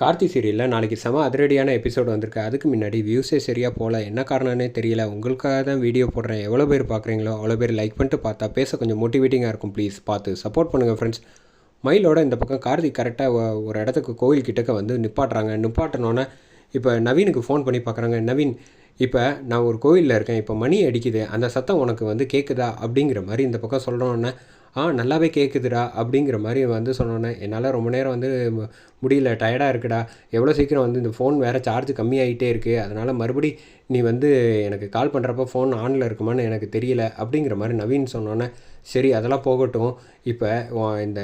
கார்த்தி சீரியலில் நாளைக்கு செம அதிரடியான எபிசோடு வந்திருக்கு. அதுக்கு முன்னாடி வியூஸே சரியாக போகல. என்ன காரணம்னே தெரியல. உங்களுக்காக தான் வீடியோ போடுறேன். எவ்வளோ பேர் பார்க்குறீங்களோ அவ்வளோ பேர் லைக் பண்ணிட்டு பார்த்தா பேச கொஞ்சம் மோட்டிவேட்டிங்காக இருக்கும். ப்ளீஸ் பார்த்து சப்போர்ட் பண்ணுங்கள் ஃப்ரெண்ட்ஸ் மயிலோட இந்த பக்கம் கார்த்திக் கரெக்டாக ஒரு இடத்துக்கு கோயில் கிட்டக்க வந்து நிப்பாட்டுறாங்க. நிப்பாட்டினோன்னே இப்போ நவீனுக்கு ஃபோன் பண்ணி பார்க்குறாங்க. நவீன் இப்போ நான் ஒரு கோயிலில் இருக்கேன். இப்போ மணி அடிக்குது. அந்த சத்தம் உனக்கு வந்து கேட்குதா அப்படிங்கிற மாதிரி இந்த பக்கம் சொல்கிறோன்னே ஆ நல்லாவே கேட்குதுடா அப்படிங்கிற மாதிரி வந்து சொன்னோன்னே என்னால் ரொம்ப நேரம் வந்து முடியல டயர்டாக இருக்குடா. எவ்வளோ சீக்கிரம் வந்து இந்த ஃபோன் வேறு சார்ஜ் கம்மியாகிட்டே இருக்குது அதனால் மறுபடி நீ வந்து எனக்கு கால் பண்ணுறப்ப ஃபோன் ஆனில் இருக்குமான்னு எனக்கு தெரியல. அப்படிங்கிற மாதிரி நவீன் சொன்னோன்னே சரி அதெல்லாம் போகட்டும். இப்போ இந்த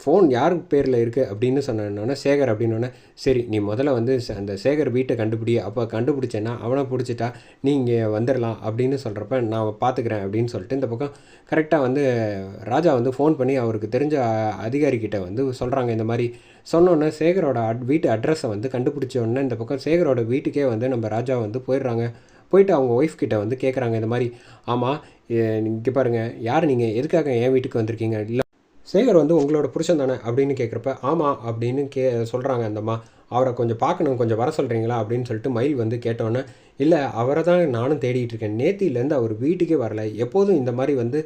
ஃபோன் யார் பேரில் இருக்குது அப்படின்னு சொன்னோன்னே சேகர் அப்படின்னோடனே சரி நீ முதல்ல வந்து அந்த சேகர் வீட்டை கண்டுபிடி. அப்போ கண்டுபிடிச்சேன்னா அவனை பிடிச்சிட்டா நீ இங்கே வந்துடலாம் அப்படின்னு சொல்கிறப்ப நான் பார்த்துக்கிறேன் அப்படின்னு சொல்லிட்டு இந்த பக்கம் கரெக்டாக வந்து ராஜா வந்து ஃபோன் பண்ணி அவருக்கு தெரிஞ்ச அதிகாரிக்கிட்ட வந்து சொல்கிறாங்க இந்த மாதிரி. சொன்னோன்னே சேகரோட அட் வீட்டு அட்ரஸை வந்து கண்டுபிடிச்ச உடனே இந்த பக்கம் சேகரோட வீட்டுக்கே வந்து நம்ம ராஜா வந்து போயிடுறாங்க. போயிட்டு அவங்க ஒய்ஃப் கிட்ட வந்து கேட்குறாங்க இந்த மாதிரி. ஆமாம் இங்கே பாருங்கள் யார் நீங்கள் எதுக்காக என் வீட்டுக்கு வந்திருக்கீங்க? இல்லை சேகர் வந்து உங்களோட புருஷன் தானே அப்படின்னு கேட்குறப்ப ஆமாம் அப்படின்னு கே சொல்கிறாங்க அந்தம்மா அவரை கொஞ்சம் பார்க்கணும் கொஞ்சம் வர சொல்கிறீங்களா அப்படின்னு சொல்லிட்டு மயில் வந்து கேட்டோன்னே இல்லை அவரை தான் நானும் தேடிட்டு இருக்கேன். நேத்திலேருந்து அவர் வீட்டுக்கே வரல. எப்போதும் இந்த மாதிரி வந்து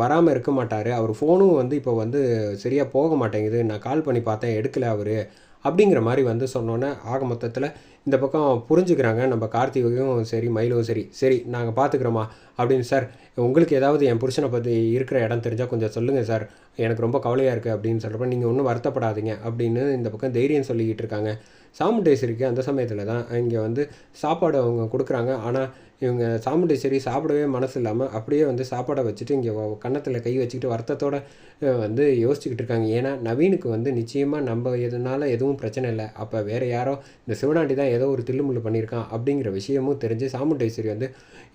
வராமல் இருக்க மாட்டார். அவர் ஃபோனும் வந்து இப்போ வந்து சரியாக போக மாட்டேங்குது. நான் கால் பண்ணி பார்த்தேன் எடுக்கலை அவர். அப்படிங்கிற மாதிரி வந்து சொன்னோன்னே ஆக மொத்தத்தில் இந்த பக்கம் புரிஞ்சுக்கிறாங்க. நம்ம கார்த்திகையும் சரி மயிலும் சரி. சரி நாங்கள் பார்த்துக்குறோமா அப்படின்னு சார் உங்களுக்கு ஏதாவது என் புருஷனை பற்றி இருக்கிற இடம் தெரிஞ்சால் கொஞ்சம் சொல்லுங்கள் சார். எனக்கு ரொம்ப கவலையாக இருக்குது அப்படின்னு சொல்கிறப்ப நீங்கள் ஒன்றும் வருத்தப்படாதீங்க அப்படின்னு இந்த பக்கம் தைரியம் சொல்லிக்கிட்டு இருக்காங்க. சாமுண்டேஸ்வரிக்கு அந்த சமயத்தில் தான் இங்கே வந்து சாப்பாடு அவங்க கொடுக்குறாங்க. ஆனால் இவங்க சாமுண்டேஸ்வரி சாப்பிடவே மனசு இல்லாமல் அப்படியே வந்து சாப்பாடை வச்சுட்டு இங்கே கன்னத்தில் கை வச்சுக்கிட்டு வருத்தத்தோடு வந்து யோசிச்சுக்கிட்டு இருக்காங்க. ஏன்னா நவீனுக்கு வந்து நிச்சயமாக நம்ம எதுனால எதுவும் பிரச்சனை இல்லை. அப்போ வேறு யாரோ இந்த சிவனாண்டி தான் ஏதோ ஒரு தில்லுமுள்ளு பண்ணியிருக்கான் அப்படிங்கிற விஷயமும் தெரிஞ்சு சாமுண்டேஸ்வரி வந்து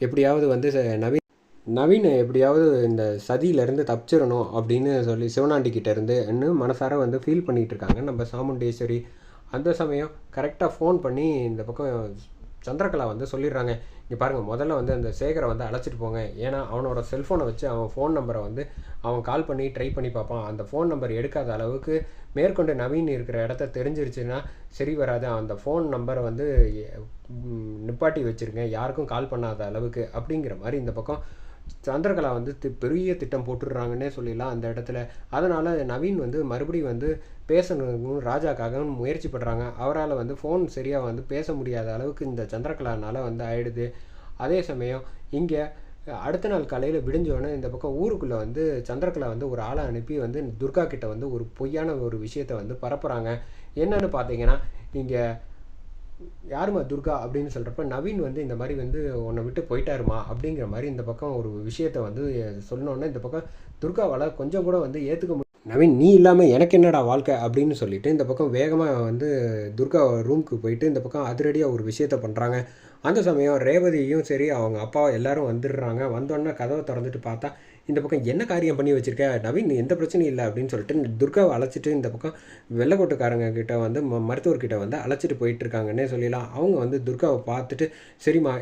எப்படியாவது வந்து நவீன நவீன் நவீன் எப்படியாவது இந்த சதியிலேருந்து தப்பிச்சிடணும் அப்படின்னு சொல்லி சிவனாண்டி இருந்து இன்னும் மனசார வந்து ஃபீல் பண்ணிகிட்டு இருக்காங்க நம்ம சாமுண்டேஸ்வரி அந்த சமயம் கரெக்டாக ஃபோன் பண்ணி இந்த பக்கம் சந்திரகலா வந்து சொல்லிடுறாங்க. இங்கே பாருங்கள் முதல்ல வந்து அந்த சேகரை வந்து அழைச்சிட்டு போங்க. ஏன்னா அவனோட செல்ஃபோனை வச்சு அவன் ஃபோன் நம்பரை வந்து அவன் கால் பண்ணி ட்ரை பண்ணி பார்ப்பான். அந்த ஃபோன் நம்பர் எடுக்காத அளவுக்கு மேற்கொண்டு நவீன் இருக்கிற இடத்த தெரிஞ்சிருச்சுன்னா சரி வராது. அந்த ஃபோன் நம்பரை வந்து நிப்பாட்டி வச்சுருங்க. யாருக்கும் கால் பண்ணாத அளவுக்கு அப்படிங்கிற மாதிரி இந்த பக்கம் சந்திரகலா வந்து தி- பெரிய திட்டம் போட்டுடுறாங்கன்னே சொல்லிடலாம் அந்த இடத்துல. அதனால் நவீன் வந்து மறுபடியும் வந்து பேசணும் ராஜாக்காகவும் முயற்சி பண்ணுறாங்க அவரால் வந்து ஃபோன் சரியாக வந்து பேச முடியாத அளவுக்கு இந்த சந்திரகலானால் வந்து ஆயிடுது. அதே சமயம் இங்கே அடுத்த நாள் காலையில் விடிஞ்சோடனே இந்த பக்கம் ஊருக்குள்ளே வந்து சந்திரகலா வந்து ஒரு ஆளை அனுப்பி வந்து துர்கா கிட்ட வந்து ஒரு பொய்யான ஒரு விஷயத்தை வந்து பரப்புகிறாங்க என்னன்னு பார்த்தீங்கன்னா இங்கே யாரும்மா துர்கா அப்படின்னு சொல்கிறப்ப நவீன் வந்து இந்த மாதிரி வந்து உன்னை விட்டு போயிட்டாருமா அப்படிங்கிற மாதிரி இந்த பக்கம் ஒரு விஷயத்தை வந்து சொன்னோன்னே இந்த பக்கம் துர்காவால் கொஞ்சம் கூட வந்து ஏற்றுக்க முடியும் நவீன் நீ இல்லாமல் எனக்கு என்னடா வாழ்க்கை அப்படின்னு சொல்லிட்டு இந்த பக்கம் வேகமாக வந்து துர்கா ரூமுக்கு போயிட்டு இந்த பக்கம் அதிரடியாக ஒரு விஷயத்த பண்ணுறாங்க அந்த சமயம் ரேவதியும் சரி அவங்க அப்பா எல்லாரும் வந்துடுறாங்க. வந்தோடனே கதவை திறந்துட்டு பார்த்தா இந்த பக்கம் என்ன காரியம் பண்ணி வச்சுருக்க? நவீன் எந்த பிரச்சனையும் இல்லை அப்படின்னு சொல்லிட்டு துர்காவை அழைச்சிட்டு இந்த பக்கம் வெள்ளைக்கோட்டுக்காரங்க கிட்ட வந்து ம மருத்துவர்கிட்ட வந்து அழைச்சிட்டு போயிட்டுருக்காங்கன்னே சொல்லலாம் அவங்க வந்து துர்காவை பார்த்துட்டு சரிம்மா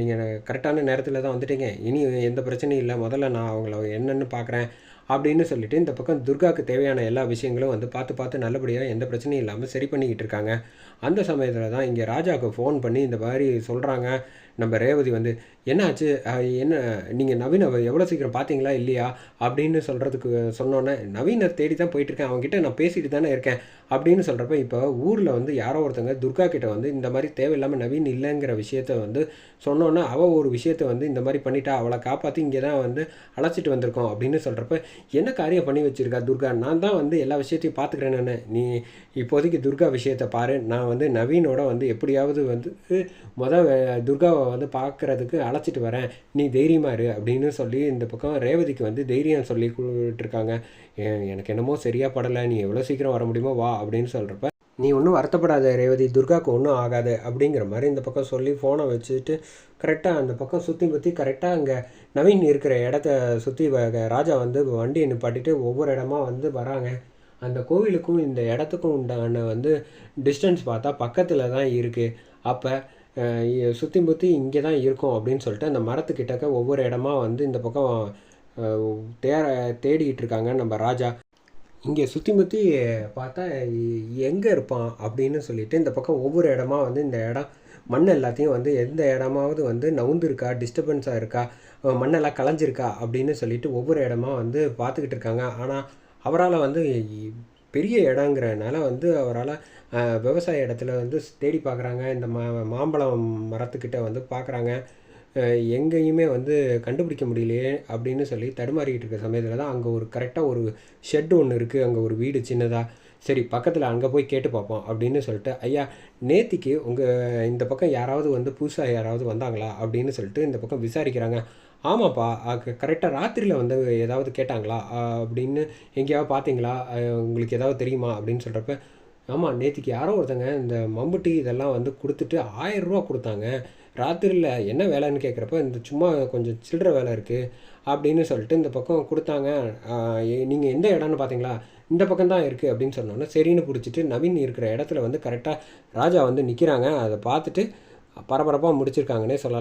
நீங்கள் கரெக்டான நேரத்தில் தான் வந்துட்டீங்க. இனி எந்த பிரச்சனையும் இல்லை. முதல்ல நான் அவங்கள என்னென்னு பார்க்குறேன் அப்படின்னு சொல்லிட்டு இந்த பக்கம் துர்காவுக்கு தேவையான எல்லா விஷயங்களும் வந்து பார்த்து பார்த்து நல்லபடியாக எந்த பிரச்சனையும் இல்லாமல் சரி பண்ணிக்கிட்டு இருக்காங்க. அந்த சமயத்தில் தான் இங்கே ராஜாவுக்கு ஃபோன் பண்ணி இந்த மாதிரி சொல்கிறாங்க நம்ம ரேவதி வந்து என்னாச்சு? என்ன நீங்கள் நவீனை எவ்வளோ சீக்கிரம் பார்த்தீங்களா இல்லையா? அப்படின்னு சொல்கிறதுக்கு சொன்னோன்னே நவீனை தேடி தான் போயிட்டுருக்கேன். அவங்ககிட்ட நான் பேசிட்டு தானே இருக்கேன். அப்படின்னு சொல்கிறப்ப இப்போ ஊரில் வந்து யாரோ ஒருத்தங்க துர்கா கிட்ட வந்து இந்த மாதிரி தேவையில்லாமல் நவீன் இல்லைங்கிற விஷயத்த வந்து சொன்னோன்னே அவள் ஒரு விஷயத்த வந்து இந்த மாதிரி பண்ணிட்டா அவளை காப்பாற்றி இங்கே தான் வந்து அழைச்சிட்டு வந்திருக்கோம் அப்படின்னு சொல்கிறப்ப என்ன காரியம் பண்ணி வச்சுருக்கா துர்கா? நான் தான் வந்து எல்லா விஷயத்தையும் பார்த்துக்கிறேன் நான். நீ இப்போதைக்கு துர்கா விஷயத்தை பாரு. நான் வந்து நவீனோட வந்து எப்படியாவது வந்து மொதல் துர்காவை வந்து பார்க்கறதுக்கு அழைச்சிட்டு வரேன். நீ தைரியமா இரு அப்படின்னு சொல்லி இந்த பக்கம் ரேவதிக்கு வந்து தைரியம் சொல்லி கொடுத்துருக்காங்க. எனக்கு என்னமோ சரியாக படலை. நீ எவ்வளோ சீக்கிரம் வர முடியுமோ வா அப்படின்னு சொல்கிறப்ப நீ ஒன்றும் வருத்தப்படாத ரேவதி துர்காவுக்கு ஒன்றும் ஆகாது அப்படிங்கிற மாதிரி இந்த பக்கம் சொல்லி ஃபோனை வச்சுட்டு கரெக்டாக அந்த பக்கம் சுற்றி பற்றி கரெக்டாக அங்கே நவீன் இருக்கிற இடத்த சுற்றி ராஜா வந்து வண்டியை நிப்பாட்டிட்டு ஒவ்வொரு இடமா வந்து வராங்க. அந்த கோவிலுக்கும் இந்த இடத்துக்கும் உண்டான வந்து டிஸ்டன்ஸ் பார்த்தா பக்கத்தில் தான் இருக்குது அப்போ சுற்றி முற்றி இங்கே தான் இருக்கும் அப்படின்னு சொல்லிட்டு அந்த மரத்துக்கிட்டக்க ஒவ்வொரு இடமா வந்து இந்த பக்கம் தேர தேடிக்கிட்டு இருக்காங்க நம்ம ராஜா. இங்கே சுற்றி முற்றி பார்த்தா எங்கே இருப்பான் அப்படின்னு சொல்லிட்டு இந்த பக்கம் ஒவ்வொரு இடமா வந்து இந்த இடம் மண் எல்லாத்தையும் வந்து எந்த இடமாவது வந்து நவுந்துருக்கா டிஸ்டர்பன்ஸாக இருக்கா மண்ணெல்லாம் களைஞ்சிருக்கா அப்படின்னு சொல்லிட்டு ஒவ்வொரு இடமா வந்து பார்த்துக்கிட்டு இருக்காங்க. ஆனால் அவரால் வந்து பெரிய இடங்கிறனால வந்து அவரால் விவசாய இடத்துல வந்து தேடி பார்க்குறாங்க. இந்த மா மாம்பழம் மரத்துக்கிட்ட வந்து பார்க்குறாங்க. எங்கேயுமே வந்து கண்டுபிடிக்க முடியலையே அப்படின்னு சொல்லி தடுமாறிக்கிட்டு இருக்க சமயத்தில் தான் அங்கே ஒரு கரெக்டாக ஒரு ஷெட் ஒன்று இருக்குது அங்கே ஒரு வீடு சின்னதாக சரி பக்கத்தில் அங்கே போய் கேட்டு பார்ப்போம் அப்படின்னு சொல்லிட்டு ஐயா நேத்திக்கு உங்கள் இந்த பக்கம் யாராவது வந்து புதுசாக யாராவது வந்தாங்களா? அப்படின்னு சொல்லிட்டு இந்த பக்கம் விசாரிக்கிறாங்க. ஆமாப்பா கரெக்டாக ராத்திரியில் வந்து ஏதாவது கேட்டாங்களா? அப்படின்னு எங்கேயாவது பார்த்தீங்களா? உங்களுக்கு ஏதாவது தெரியுமா? அப்படின்னு சொல்கிறப்ப ஆமாம் நேத்திக்கு யாரோ ஒருத்தங்க இந்த மம்புட்டி இதெல்லாம் வந்து கொடுத்துட்டு ஆயிரம் ரூபா கொடுத்தாங்க. ராத்திரியில் என்ன வேலைன்னு கேட்குறப்ப இந்த சும்மா கொஞ்சம் சில்லற வேலை இருக்குது அப்படின்னு சொல்லிட்டு இந்த பக்கம் கொடுத்தாங்க. நீங்கள் எந்த இடம்னு பார்த்தீங்களா இந்த பக்கம் தான் இருக்குது அப்படின்னு சொன்னோன்னே சரின்னு பிடிச்சிட்டு நவீன் இருக்கிற இடத்துல வந்து கரெக்டாக ராஜா வந்து நிற்கிறாங்க அதை பார்த்துட்டு பரபரப்பாக முடிச்சிருக்காங்கன்னே சொல்லலாம்.